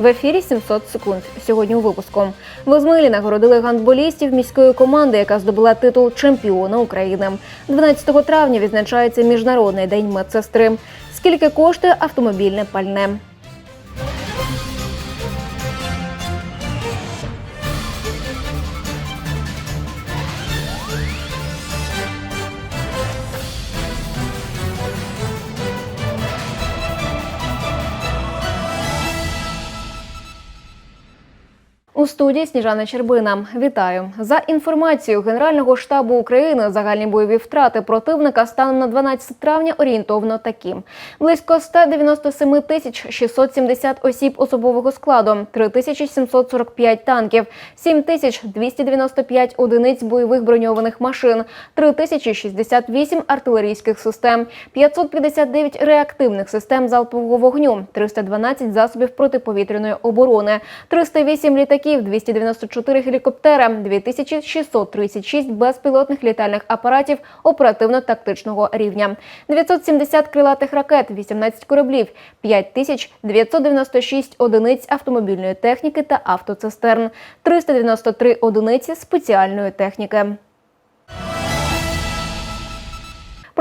В ефірі 700 секунд. Сьогодні у випуску в Ізмаїлі нагородили гандболістів міської команди, яка здобула титул чемпіона України. 12 травня відзначається міжнародний день медсестри. Скільки коштує автомобільне пальне? У студії Сніжана Щербина. Вітаю за інформацією Генерального штабу України. Загальні бойові втрати противника станом на 12 травня орієнтовно такі: близько 197 тисяч 670 осіб особового складу, 3745 танків, 7295 одиниць бойових броньованих машин, 3068 артилерійських систем, 559 реактивних систем залпового вогню, 312 засобів протиповітряної оборони, 308 літаків, 294 гелікоптери, 2636 безпілотних літальних апаратів оперативно-тактичного рівня, 970 крилатих ракет, 18 кораблів, 5996 одиниць автомобільної техніки та автоцистерн, 393 одиниці спеціальної техніки.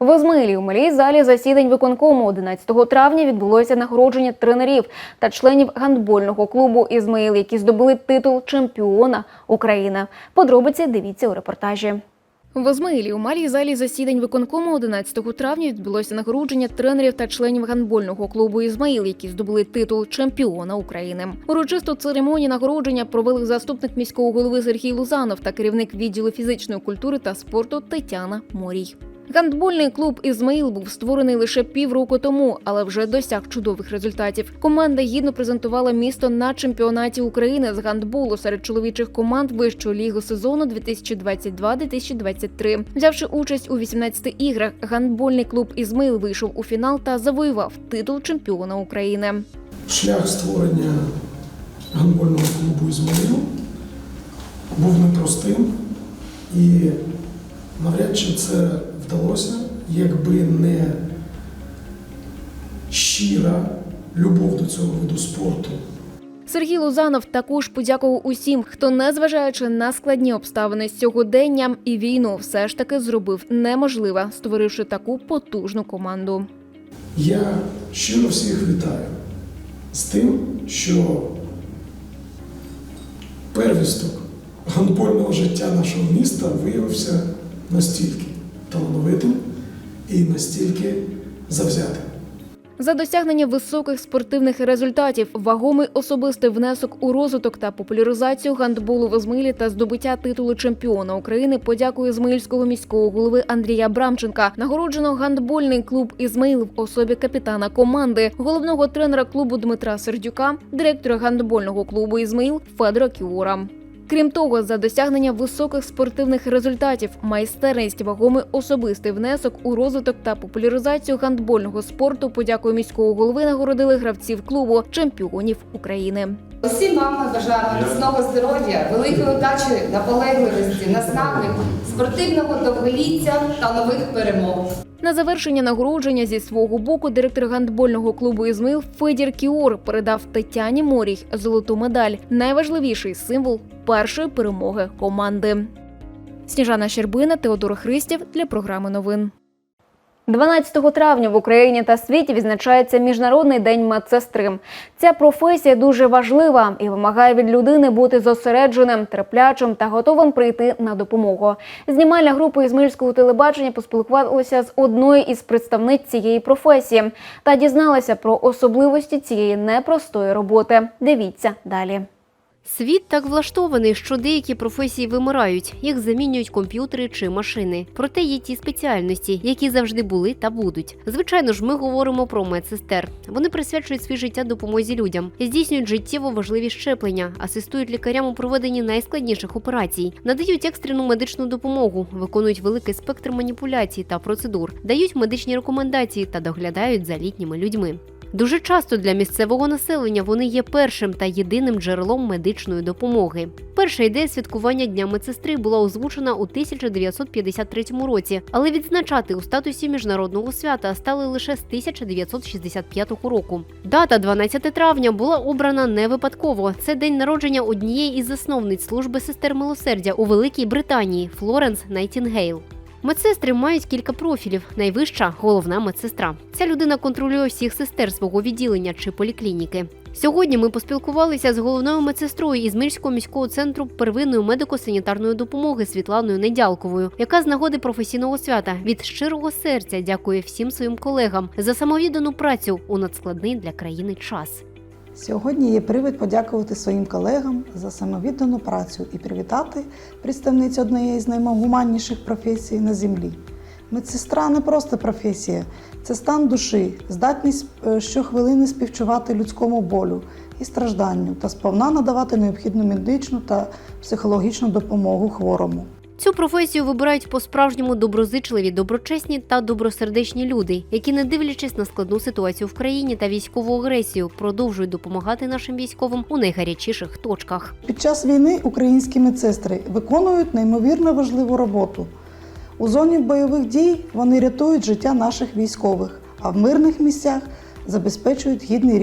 В Ізмаїлі у малій залі засідань виконкому 11 травня відбулося нагородження тренерів та членів гандбольного клубу Ізмаїл, які здобули титул чемпіона України. Подробиці дивіться у репортажі. В Ізмаїлі у малій залі засідань виконкому 11 травня відбулося нагородження тренерів та членів гандбольного клубу Ізмаїл, які здобули титул чемпіона України. Урочисту церемонію нагородження провели заступник міського голови Сергій Лузанов та керівник відділу фізичної культури та спорту Тетяна Морій. Гандбольний клуб Ізмаїл був створений лише півроку тому, але вже досяг чудових результатів. Команда гідно презентувала місто на чемпіонаті України з гандболу серед чоловічих команд вищої ліги сезону 2022-2023. Взявши участь у 18 іграх, гандбольний клуб Ізмаїл вийшов у фінал та завоював титул чемпіона України. Шлях створення гандбольного клубу Ізмаїл був непростим і навряд чи це вдалося, якби не щира любов до цього виду спорту. Сергій Лузанов також подякував усім, хто, незважаючи на складні обставини сьогодення і війну, все ж таки зробив неможливе, створивши таку потужну команду. Я щиро всіх вітаю з тим, що первісток гандбольного життя нашого міста виявився настільки талановитим і настільки завзятим. За досягнення високих спортивних результатів, вагомий особистий внесок у розвиток та популяризацію гандболу в Ізмаїлі та здобуття титулу чемпіона України подякує Ізмаїльського міського голови Андрія Брамченка. Нагороджено гандбольний клуб Ізмаїл в особі капітана команди, головного тренера клубу Дмитра Сердюка, директора гандбольного клубу Ізмаїл Федора Кіора. Крім того, за досягнення високих спортивних результатів, майстерність, вагомий особистий внесок у розвиток та популяризацію гандбольного спорту. Подякою міського голови нагородили гравців клубу чемпіонів України. Усім вам бажаємо міцного здоров'я, великої удачі, наполегливості, наснаги, спортивного довголіття та нових перемог. На завершення нагородження зі свого боку директор гандбольного клубу Ізмил Федір Кіор передав Тетяні Морій золоту медаль найважливіший символ першої перемоги команди. Сніжана Щербина, Теодор Христів для програми новин. 12 травня в Україні та світі відзначається Міжнародний день медсестри. Ця професія дуже важлива і вимагає від людини бути зосередженим, терплячим та готовим прийти на допомогу. Знімальна група Ізмаїльського телебачення поспілкувалася з одною із представниць цієї професії та дізналася про особливості цієї непростої роботи. Дивіться далі. Світ так влаштований, що деякі професії вимирають, їх замінюють комп'ютери чи машини. Проте є ті спеціальності, які завжди були та будуть. Звичайно ж, ми говоримо про медсестер. Вони присвячують своє життя допомозі людям, здійснюють життєво важливі щеплення, асистують лікарям у проведенні найскладніших операцій, надають екстрену медичну допомогу, виконують великий спектр маніпуляцій та процедур, дають медичні рекомендації та доглядають за літніми людьми. Дуже часто для місцевого населення вони є першим та єдиним джерелом медичної допомоги. Перша ідея святкування Дня медсестри була озвучена у 1953 році, але відзначати у статусі міжнародного свята стали лише з 1965 року. Дата 12 травня була обрана не випадково. Це день народження однієї із засновниць служби сестер милосердя у Великій Британії Флоренс Найтінгейл. Медсестри мають кілька профілів. Найвища головна медсестра. Ця людина контролює всіх сестер свого відділення чи поліклініки. Сьогодні ми поспілкувалися з головною медсестрою із Мирського міського центру первинної медико-санітарної допомоги Світланою Недялковою, яка з нагоди професійного свята від щирого серця дякує всім своїм колегам за самовіддану працю у надскладний для країни час. Сьогодні є привід подякувати своїм колегам за самовіддану працю і привітати представниць однієї з наймагуманніших професій на землі. Медсестра не просто професія, це стан душі, здатність е, щохвилини співчувати людському болю і стражданню та сповна надавати необхідну медичну та психологічну допомогу хворому. Цю професію вибирають по-справжньому доброзичливі, доброчесні та добросердечні люди, які, не дивлячись на складну ситуацію в країні та військову агресію, продовжують допомагати нашим військовим у найгарячіших точках. Під час війни українські медсестри виконують неймовірно важливу роботу. У зоні бойових дій вони рятують життя наших військових, а в мирних місцях забезпечують гідний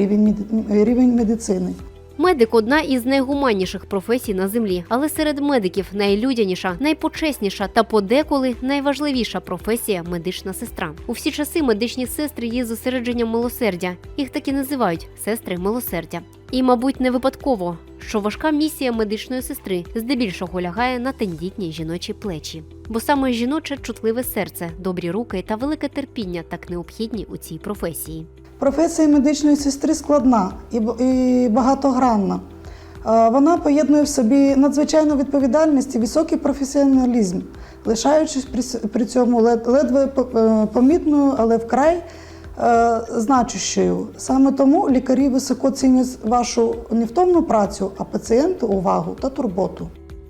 рівень, медицини. Медик одна із найгуманніших професій на землі, але серед медиків найлюдяніша, найпочесніша та подеколи найважливіша професія медична сестра. У всі часи медичні сестри є зосередженням милосердя. Їх так і називають сестри милосердя. І, мабуть, не випадково, що важка місія медичної сестри здебільшого лягає на тендітні жіночі плечі. Бо саме жіноче чутливе серце, добрі руки та велике терпіння так необхідні у цій професії. Професія медичної сестри складна і багатогранна. Е, Вона поєднує в собі надзвичайну відповідальність і високий професіоналізм, лишаючись при цьому ледве е, помітною, але вкрай е, значущою. Саме тому лікарі високо цінять вашу невтомну працю, а пацієнту увагу та турботу.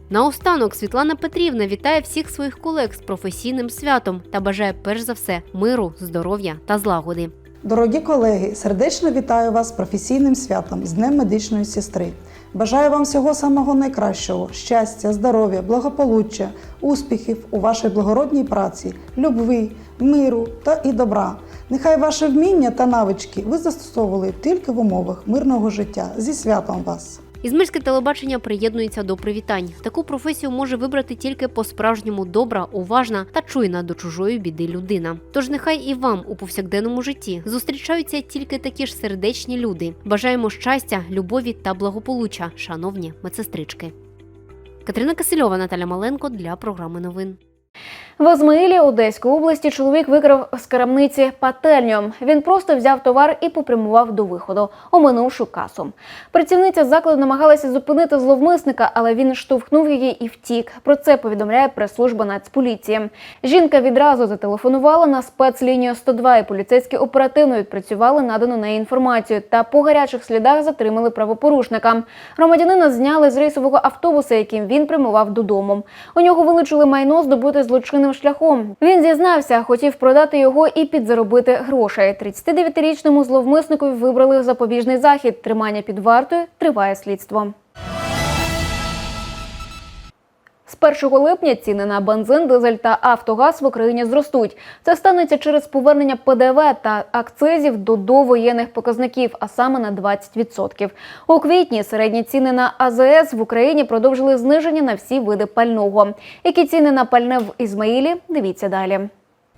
Наостанок Світлана Петрівна вітає всіх своїх колег з професійним святом та бажає перш за все миру, здоров'я та злагоди. Дорогі колеги, сердечно вітаю вас з професійним святом з Днем медичної сестри. Бажаю вам всього самого найкращого: щастя, здоров'я, благополуччя, успіхів у вашій благородній праці, любви, миру та і добра. Нехай ваше вміння та навички ви застосовували тільки в умовах мирного життя. Зі святом вас! Ізмирське телебачення приєднується до привітань. Таку професію може вибрати тільки по-справжньому добра, уважна та чуйна до чужої біди людина. Тож нехай і вам у повсякденному житті зустрічаються тільки такі ж сердечні люди. Бажаємо щастя, любові та благополуччя, шановні медсестрички. Катерина Кисельова, Наталя Маленко для програми новин. В Озмаїлі Одеської області чоловік викрав з крамниці пательню. Він просто взяв товар і попрямував до виходу, оминувши касу. Працівниця закладу намагалася зупинити зловмисника, але він штовхнув її і втік. Про це повідомляє прес-служба Нацполіції. Жінка відразу зателефонувала на спецлінію 102 і поліцейські оперативно відпрацювали надану неї інформацію та по гарячих слідах затримали правопорушника. Громадянина зняли з рейсового автобуса, яким він прямував додому. У нього вилучили майно, здобуте злочинним шляхом. Він зізнався, хотів продати його і підзаробити грошей. 39-річному зловмисникові вибрали запобіжний захід. Тримання під вартою триває слідство. З 1 липня ціни на бензин, дизель та автогаз в Україні зростуть. Це станеться через повернення ПДВ та акцизів до довоєнних показників, а саме на 20%. У квітні середні ціни на АЗС в Україні продовжили зниження на всі види пального. Які ціни на пальне в Ізмаїлі? Дивіться далі.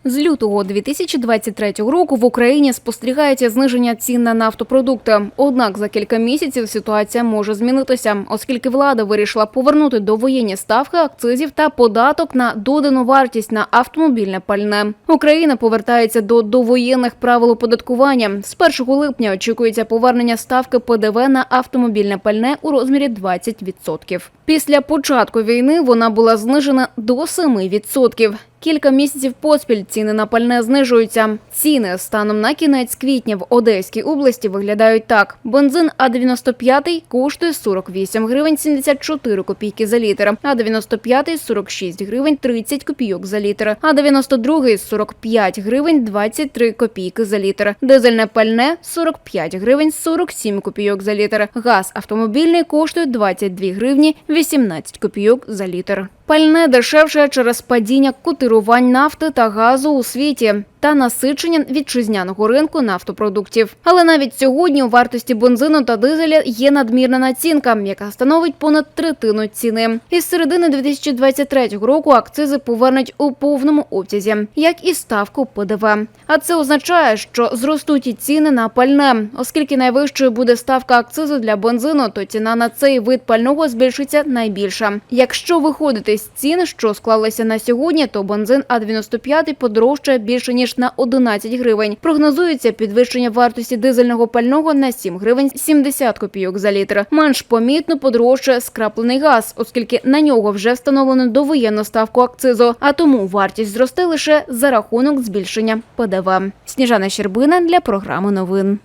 З лютого 2023 року в Україні спостерігається зниження цін на нафтопродукти. Однак за кілька місяців ситуація може змінитися, оскільки влада вирішила повернути довоєнні ставки акцизів та податок на додану вартість на автомобільне пальне. Україна повертається до довоєнних правил оподаткування. З 1 липня очікується повернення ставки ПДВ на автомобільне пальне у розмірі 20%. Після початку війни вона була знижена до 7%. Кілька місяців поспіль ціни на пальне знижуються. Ціни станом на кінець квітня в Одеській області виглядають так: бензин А95 коштує 48 гривень 74 копійки за літр, а 95 – 46 гривень 30 копійок за літр, а 92 – 45 гривень 23 копійки за літр. Дизельне пальне 45 гривень 47 копійок за літр. Газ автомобільний коштує 22 гривні 18 копійок за літр. Пальне дешевше через падіння котирувань нафти та газу у світі та насичення вітчизняного ринку нафтопродуктів. Але навіть сьогодні у вартості бензину та дизеля є надмірна націнка, яка становить понад третину ціни. Із середини 2023 року акцизи повернуть у повному обсязі, як і ставку ПДВ. А це означає, що зростуть і ціни на пальне, оскільки найвищою буде ставка акцизу для бензину, то ціна на цей вид пального збільшиться найбільше. Якщо виходити з цін, що склалися на сьогодні, то бензин А95 подорожчає більше ніж на 11 гривень. Прогнозується підвищення вартості дизельного пального на 7 гривень 70 копійок за літр. Менш помітно подорожчає скраплений газ, оскільки на нього вже встановлено довоєнну ставку акцизу, а тому вартість зросте лише за рахунок збільшення ПДВ. Сніжана Щербина для програми новин.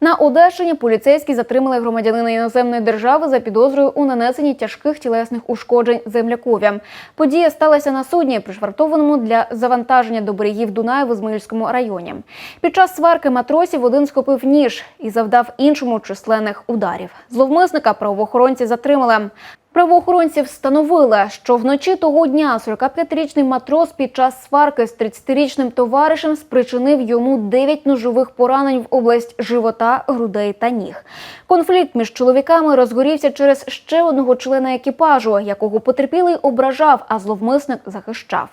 На Одещині поліцейські затримали громадянина іноземної держави за підозрою у нанесенні тяжких тілесних ушкоджень землякові. Подія сталася на судні, пришвартованому для завантаження до берегів Дунаю в Ізмаїльському районі. Під час сварки матросів один схопив ніж і завдав іншому численних ударів. Зловмисника правоохоронці затримали. Правоохоронці встановили, що вночі того дня 45-річний матрос під час сварки з 30-річним товаришем спричинив йому 9 ножових поранень в область живота, грудей та ніг. Конфлікт між чоловіками розгорівся через ще одного члена екіпажу, якого потерпілий ображав, а зловмисник захищав.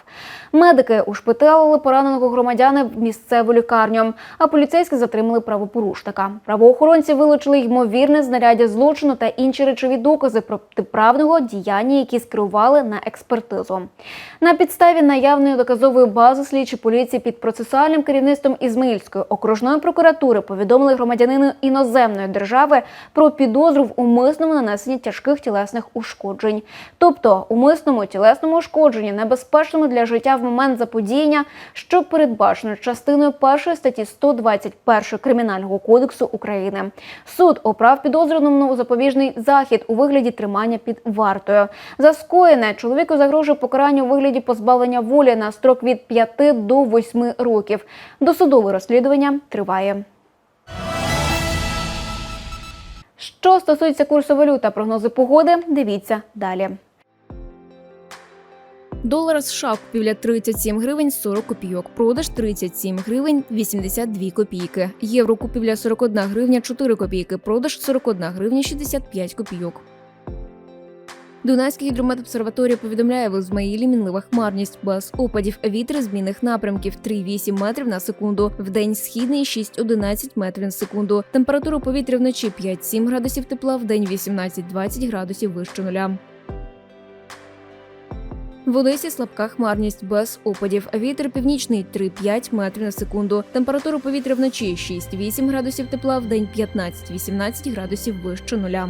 Медики ушпиталили пораненого громадяна в місцеву лікарню, а поліцейські затримали правопорушника. Правоохоронці вилучили ймовірне знаряддя злочину та інші речові докази протиправного діяння, які скерували на експертизу. На підставі наявної доказової бази слідчі поліції під процесуальним керівництвом Ізмаїльської окружної прокуратури повідомили громадянину іноземної держави про підозру в умисному нанесенні тяжких тілесних ушкоджень, тобто умисному тілесному ушкодженні, небезпечному для життя в момент заподіяння, що передбачено частиною першої статті 121 Кримінального кодексу України. Суд оправ підозрюваному запобіжний захід у вигляді тримання під вартою. За скоєне чоловіку загрожує покарання у вигляді позбавлення волі на строк від 5 до 8 років. Досудове розслідування триває. Що стосується курсу валют та прогнози погоди, дивіться далі. Долар США купівля 37 гривень 40 копійок, продаж 37 гривень 82 копійки. Євро купівля 41 гривня 4 копійки, продаж 41 гривня 65 копійок. Дунайська гідрометобсерваторія повідомляє в Ізмаїлі мінлива хмарність без опадів. Вітер змінних напрямків 3,8 метрів на секунду. В день східний 6-11 метрів на секунду. Температура повітря вночі 5-7 градусів тепла, в день 18-20 градусів вище нуля. В Одесі слабка хмарність без опадів. Вітер північний 3-5 метрів на секунду. Температура повітря вночі 6-8 градусів тепла, в день 15-18 градусів вище нуля.